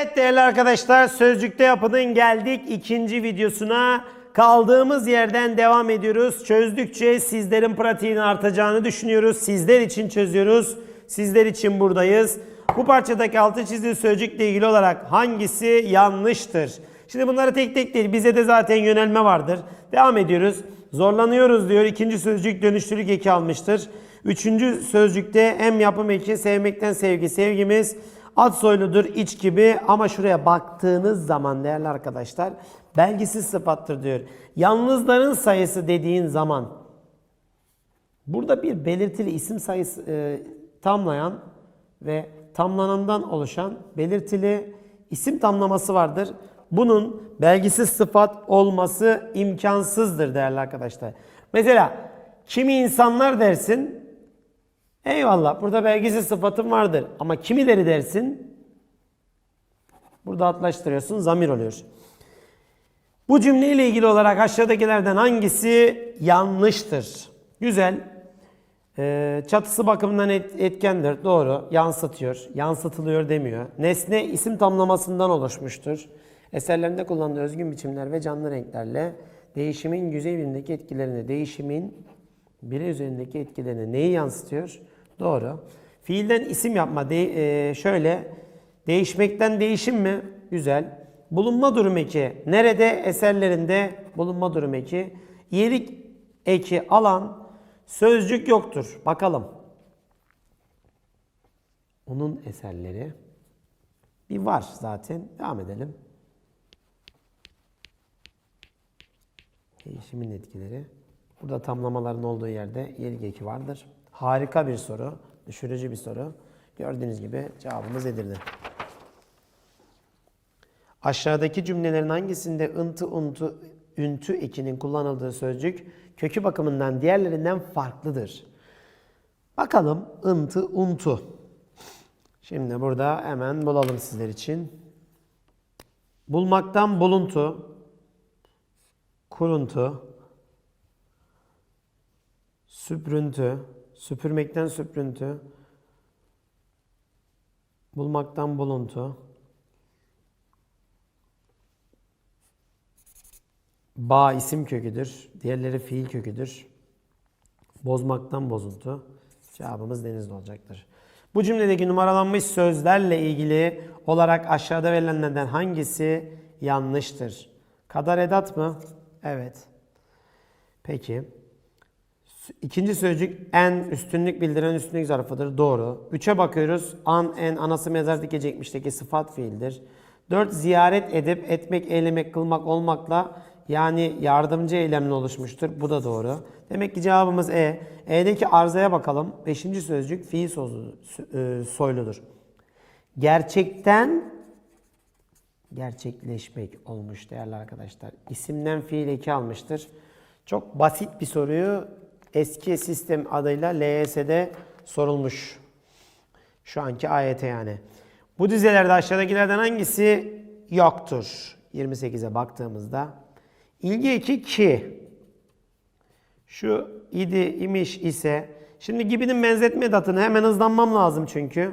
Evet değerli arkadaşlar Sözcükte Yapı'nın geldik ikinci videosuna. Kaldığımız yerden devam ediyoruz. Çözdükçe sizlerin pratiğini artacağını düşünüyoruz. Sizler için çözüyoruz. Sizler için buradayız. Bu parçadaki altı çizili sözcükle ilgili olarak hangisi yanlıştır? Şimdi bunları tek tek değil. Bize de zaten yönelme vardır. Devam ediyoruz. Zorlanıyoruz diyor. İkinci sözcük dönüştürük eki almıştır. Üçüncü sözcükte hem yapım eki sevmekten sevgi sevgimiz. Ad soyludur iç gibi ama şuraya baktığınız zaman değerli arkadaşlar belgisiz sıfattır diyor. Yalnızların sayısı dediğin zaman burada bir belirtili isim sayısı e, tamlayan ve tamlanandan oluşan belirtili isim tamlaması vardır. Bunun belgisiz sıfat olması imkansızdır değerli arkadaşlar. Mesela kimi insanlar dersin Eyvallah burada belgisiz sıfatım vardır. Ama kimileri dersin? Burada atlaştırıyorsun zamir oluyor. Bu cümleyle ilgili olarak aşağıdakilerden hangisi yanlıştır? Güzel. Ee, çatısı bakımından et- etkendir. Doğru. Yansıtıyor. Yansıtılıyor demiyor. Nesne isim tamlamasından oluşmuştur. Eserlerinde kullandığı özgün biçimler ve canlı renklerle değişimin yüzey bilimindeki etkilerini, değişimin birey üzerindeki etkilerini neyi yansıtıyor? Doğru. Fiilden isim yapma. De- e, şöyle. Değişmekten değişim mi? Güzel. Bulunma durum eki. Nerede? Eserlerinde bulunma durum eki. İyelik eki alan sözcük yoktur. Bakalım. Onun eserleri bir var zaten. Devam edelim. Değişimin etkileri. Burada tamlamaların olduğu yerde iyelik eki vardır. Harika bir soru. Düşürücü bir soru. Gördüğünüz gibi cevabımız Edirne. Aşağıdaki cümlelerin hangisinde ıntı untu üntü ekinin kullanıldığı sözcük kökü bakımından diğerlerinden farklıdır? Bakalım ıntı untu. Şimdi burada hemen bulalım sizler için. Bulmaktan buluntu, kuruntu, süprüntü, süpürmekten süprüntü, bulmaktan buluntu, Ba isim köküdür. Diğerleri fiil köküdür. Bozmaktan bozuntu. Cevabımız denizli olacaktır. Bu cümledeki numaralanmış sözlerle ilgili olarak aşağıda verilenlerden hangisi yanlıştır? Kadar edat mı? Evet. Peki. İkinci sözcük en üstünlük bildiren üstünlük zarfıdır. Doğru. Üçe bakıyoruz. An, en, anası mezar dikecekmişteki sıfat fiildir. Dört ziyaret edip etmek, eylemek, kılmak olmakla yani yardımcı eylemle oluşmuştur. Bu da doğru. Demek ki cevabımız E. E'deki arzaya bakalım. Beşinci sözcük fiil e, soyludur. Gerçekten gerçekleşmek olmuş değerli arkadaşlar. İsimden fiil eki almıştır. Çok basit bir soruyu eski sistem adıyla LYS'de sorulmuş. Şu anki ayete yani. Bu dizelerde aşağıdakilerden hangisi yoktur? 28'e baktığımızda. İlgi eki ki. Şu idi, imiş ise. Şimdi gibinin benzetme edatını hemen hızlanmam lazım çünkü.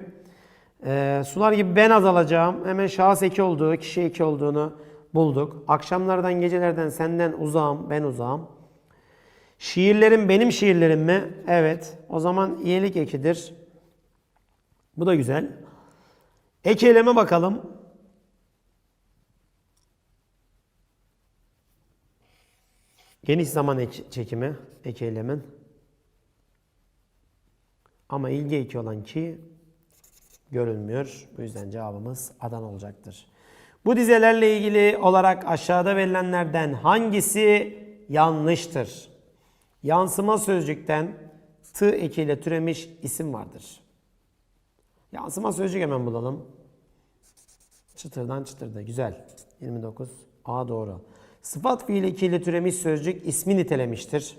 Ee, sular gibi ben azalacağım. Hemen şahıs eki olduğu, kişi eki olduğunu bulduk. Akşamlardan, gecelerden senden uzağım, ben uzağım. Şiirlerim benim şiirlerim mi? Evet. O zaman iyilik ekidir. Bu da güzel. Ek bakalım. Geniş zaman ek- çekimi ek. Ama ilgi eki olan ki görülmüyor. Bu yüzden cevabımız Adana olacaktır. Bu dizelerle ilgili olarak aşağıda verilenlerden hangisi yanlıştır? Yansıma sözcükten tı ekiyle türemiş isim vardır. Yansıma sözcük hemen bulalım. Çıtırdan çıtırda. Güzel. 29. A doğru. Sıfat fiili ekiyle türemiş sözcük ismi nitelemiştir.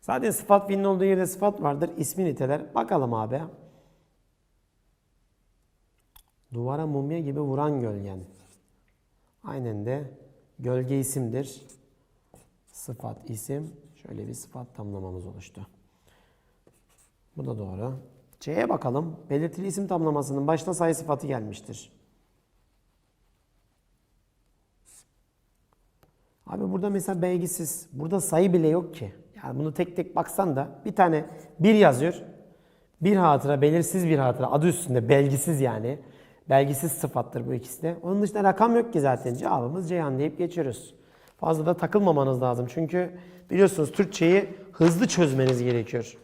Zaten sıfat fiilinin olduğu yerde sıfat vardır. İsmi niteler. Bakalım abi. Duvara mumya gibi vuran gölgen. Aynen de gölge isimdir. Sıfat isim. Şöyle bir sıfat tamlamamız oluştu. Bu da doğru. C'ye bakalım. Belirtili isim tamlamasının başına sayı sıfatı gelmiştir. Abi burada mesela belgisiz. Burada sayı bile yok ki. Yani bunu tek tek baksan da bir tane bir yazıyor. Bir hatıra, belirsiz bir hatıra. Adı üstünde belgisiz yani. Belgisiz sıfattır bu ikisi de. Onun dışında rakam yok ki zaten. Cevabımız Ceyhan deyip geçiyoruz. Fazla da takılmamanız lazım. Çünkü biliyorsunuz Türkçeyi hızlı çözmeniz gerekiyor.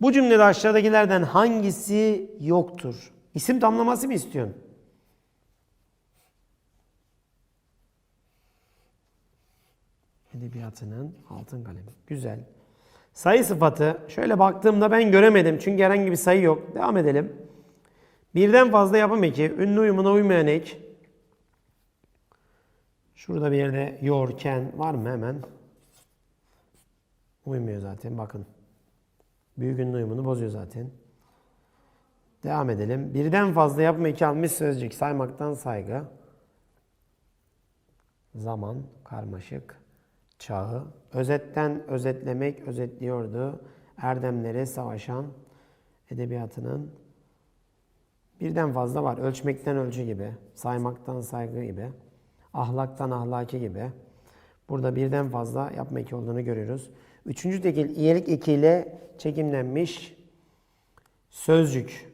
Bu cümlede aşağıdakilerden hangisi yoktur? İsim tamlaması mı istiyorsun? Edebiyatının altın kalemi. Güzel. Sayı sıfatı şöyle baktığımda ben göremedim çünkü herhangi bir sayı yok. Devam edelim. Birden fazla yapım eki, ünlü uyumuna uymayan ek. Şurada bir yerde yor, ken var mı hemen? Uymuyor zaten bakın. Büyük ünlü uyumunu bozuyor zaten. Devam edelim. Birden fazla yapım eki almış sözcük. Saymaktan saygı. Zaman, karmaşık, çağı. Özetten özetlemek, özetliyordu. Erdemlere savaşan edebiyatının birden fazla var. Ölçmekten ölçü gibi, saymaktan saygı gibi, ahlaktan ahlaki gibi. Burada birden fazla yapma eki olduğunu görüyoruz. Üçüncü tekil iyilik ekiyle çekimlenmiş sözcük.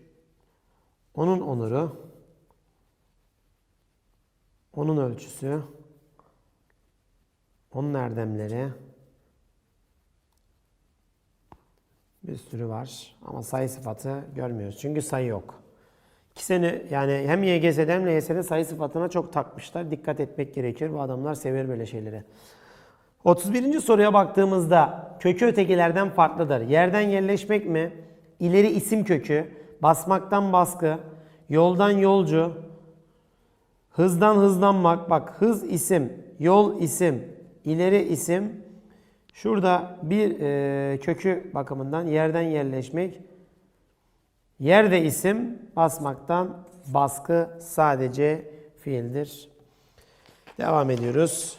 Onun onuru, onun ölçüsü, onun erdemleri bir sürü var ama sayı sıfatı görmüyoruz. Çünkü sayı yok. İkisini yani hem YGS'de hem LYS'de sayı sıfatına çok takmışlar. Dikkat etmek gerekir. Bu adamlar sever böyle şeyleri. 31. soruya baktığımızda kökü ötekilerden farklıdır. Yerden yerleşmek mi? İleri isim kökü, basmaktan baskı, yoldan yolcu, hızdan hızlanmak. Bak hız isim, yol isim, ileri isim. Şurada bir e, kökü bakımından yerden yerleşmek. Yerde isim, basmaktan baskı sadece fiildir. Devam ediyoruz.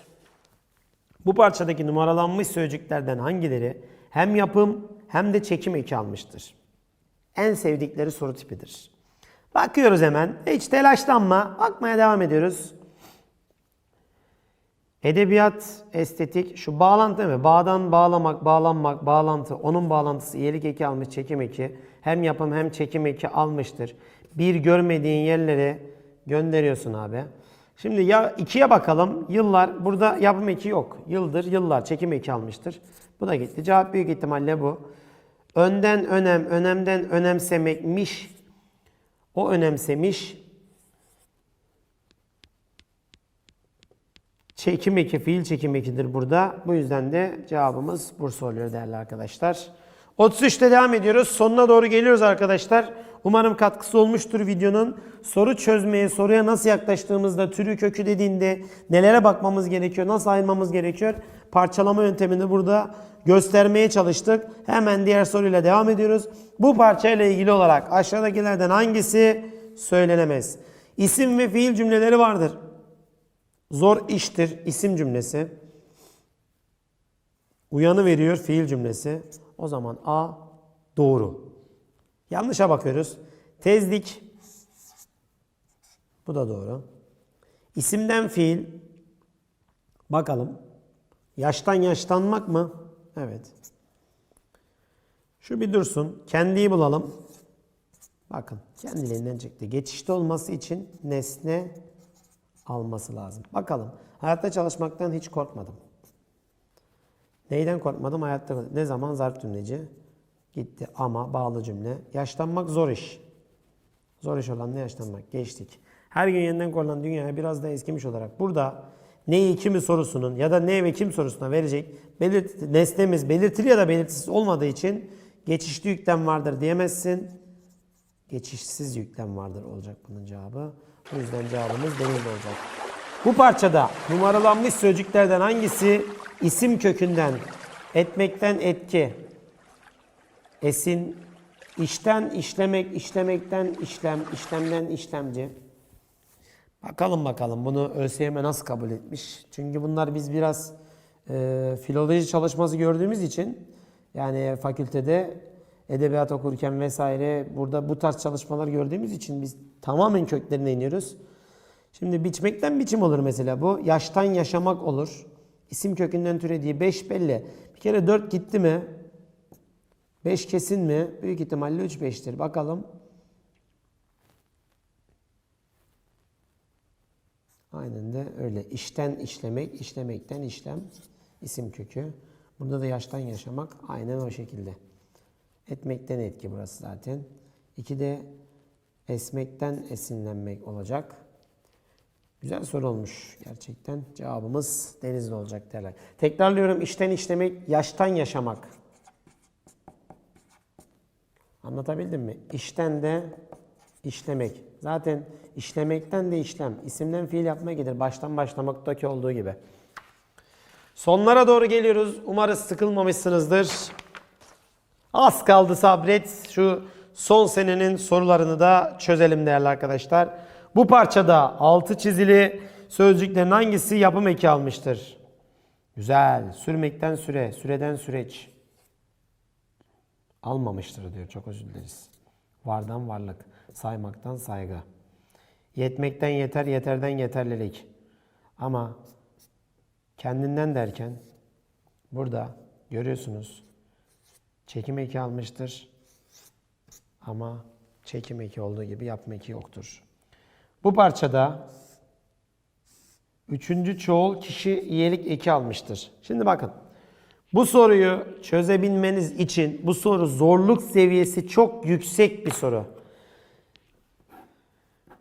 Bu parçadaki numaralanmış sözcüklerden hangileri hem yapım hem de çekim eki almıştır? En sevdikleri soru tipidir. Bakıyoruz hemen. Hiç telaşlanma. Bakmaya devam ediyoruz. Edebiyat, estetik, şu bağlantı mı? Bağdan bağlamak, bağlanmak, bağlantı. Onun bağlantısı iyilik eki almış, çekim eki. Hem yapım hem çekim eki almıştır. Bir görmediğin yerlere gönderiyorsun abi. Şimdi ya ikiye bakalım. Yıllar, burada yapım eki yok. Yıldır, yıllar çekim eki almıştır. Bu da gitti. Cevap büyük ihtimalle bu. Önden önem, önemden önemsemekmiş. O önemsemiş. Çekim eki, fiil çekim ekidir burada. Bu yüzden de cevabımız Bursa oluyor değerli arkadaşlar. 33'te devam ediyoruz. Sonuna doğru geliyoruz arkadaşlar. Umarım katkısı olmuştur videonun. Soru çözmeye, soruya nasıl yaklaştığımızda, türü kökü dediğinde nelere bakmamız gerekiyor, nasıl ayırmamız gerekiyor? Parçalama yöntemini burada göstermeye çalıştık. Hemen diğer soruyla devam ediyoruz. Bu parçayla ilgili olarak aşağıdakilerden hangisi söylenemez? İsim ve fiil cümleleri vardır. Zor iştir isim cümlesi. Uyanı veriyor fiil cümlesi. O zaman A doğru. Yanlışa bakıyoruz. Tezlik. Bu da doğru. İsimden fiil. Bakalım. Yaştan yaşlanmak mı? Evet. Şu bir dursun. Kendiyi bulalım. Bakın kendiliğinden çıktı. Geçişte olması için nesne alması lazım. Bakalım. Hayatta çalışmaktan hiç korkmadım. Neyden korkmadım? Hayatta ne zaman zarf cümleci? Gitti ama bağlı cümle. Yaşlanmak zor iş. Zor iş olan ne yaşlanmak? Geçtik. Her gün yeniden kurulan dünyaya biraz daha eskimiş olarak burada neyi kimi sorusunun ya da ne ve kim sorusuna verecek belirt nesnemiz belirtili ya da belirtisiz olmadığı için geçişli yüklem vardır diyemezsin. Geçişsiz yüklem vardır olacak bunun cevabı. O yüzden cevabımız denizli olacak. Bu parçada numaralanmış sözcüklerden hangisi isim kökünden, etmekten etki, esin, işten işlemek, işlemekten işlem, işlemden işlemci. Bakalım bakalım bunu ÖSYM nasıl kabul etmiş. Çünkü bunlar biz biraz e, filoloji çalışması gördüğümüz için yani fakültede edebiyat okurken vesaire burada bu tarz çalışmalar gördüğümüz için biz tamamen köklerine iniyoruz. Şimdi biçmekten biçim olur mesela bu. Yaştan yaşamak olur. İsim kökünden türediği 5 belli. Bir kere 4 gitti mi? 5 kesin mi? Büyük ihtimalle 3 5'tir. Bakalım. Aynen de öyle. İşten işlemek, işlemekten işlem. isim kökü. Burada da yaştan yaşamak aynen o şekilde. Etmekten etki burası zaten. İki de esmekten esinlenmek olacak. Güzel soru olmuş gerçekten. Cevabımız denizli olacak derler. Tekrarlıyorum işten işlemek, yaştan yaşamak. Anlatabildim mi? İşten de işlemek. Zaten işlemekten de işlem. İsimden fiil yapma gelir. Baştan başlamaktaki olduğu gibi. Sonlara doğru geliyoruz. Umarız sıkılmamışsınızdır. Az kaldı sabret. Şu son senenin sorularını da çözelim değerli arkadaşlar. Bu parçada altı çizili sözcüklerin hangisi yapım eki almıştır? Güzel. Sürmekten süre, süreden süreç. Almamıştır diyor. Çok özür dileriz. Vardan varlık, saymaktan saygı. Yetmekten yeter, yeterden yeterlilik. Ama kendinden derken burada görüyorsunuz çekim eki almıştır. Ama çekim eki olduğu gibi yapma eki yoktur. Bu parçada üçüncü çoğul kişi iyilik eki almıştır. Şimdi bakın. Bu soruyu çözebilmeniz için bu soru zorluk seviyesi çok yüksek bir soru.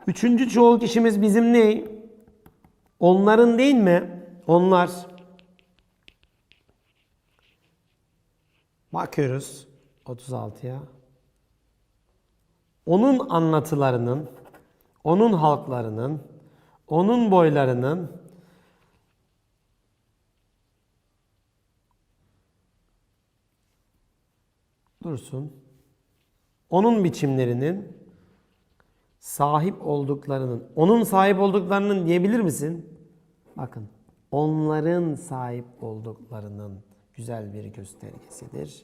Üçüncü çoğul kişimiz bizim ne? Onların değil mi? Onlar. Bakıyoruz 36'ya. Onun anlatılarının, onun halklarının, onun boylarının dursun. Onun biçimlerinin sahip olduklarının, onun sahip olduklarının diyebilir misin? Bakın, onların sahip olduklarının güzel bir göstergesidir.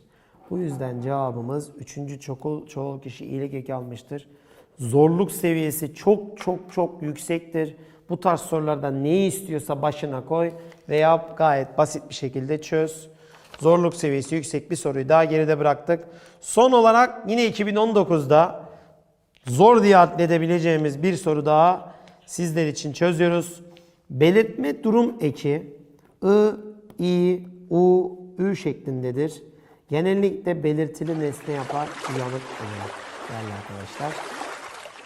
Bu yüzden cevabımız üçüncü çoğul, çoğul kişi iyilik eki almıştır. Zorluk seviyesi çok çok çok yüksektir. Bu tarz sorularda neyi istiyorsa başına koy veya gayet basit bir şekilde çöz. Zorluk seviyesi yüksek bir soruyu daha geride bıraktık. Son olarak yine 2019'da zor diye adledebileceğimiz bir soru daha sizler için çözüyoruz. Belirtme durum eki I, I, U, Ü şeklindedir. Genellikle belirtili nesne yapar uyanık olarak değerli arkadaşlar.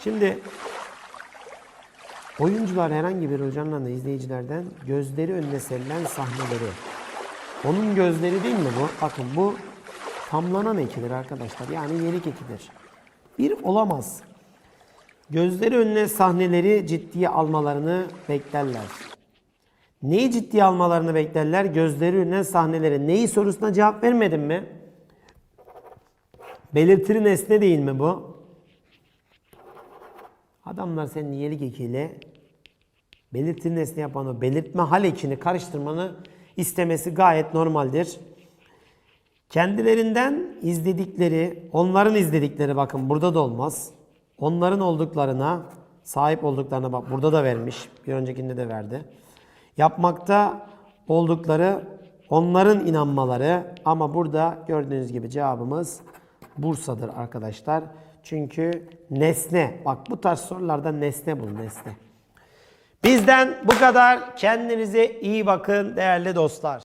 Şimdi oyuncular herhangi bir hocanın da izleyicilerden gözleri önüne serilen sahneleri. Onun gözleri değil mi bu? Bakın bu tamlanan ekidir arkadaşlar. Yani yenik ekidir. Bir olamaz. Gözleri önüne sahneleri ciddiye almalarını beklerler. Neyi ciddiye almalarını beklerler? Gözleri önüne sahneleri. Neyi sorusuna cevap vermedim mi? Belirtili nesne değil mi bu? Adamlar senin iyilik ekiyle belirtili nesne yapan o belirtme hal ekini karıştırmanı istemesi gayet normaldir. Kendilerinden izledikleri, onların izledikleri bakın burada da olmaz. Onların olduklarına, sahip olduklarına bak burada da vermiş. Bir öncekinde de verdi. Yapmakta oldukları onların inanmaları ama burada gördüğünüz gibi cevabımız Bursa'dır arkadaşlar. Çünkü nesne. Bak bu tarz sorularda nesne bul nesne. Bizden bu kadar. Kendinize iyi bakın değerli dostlar.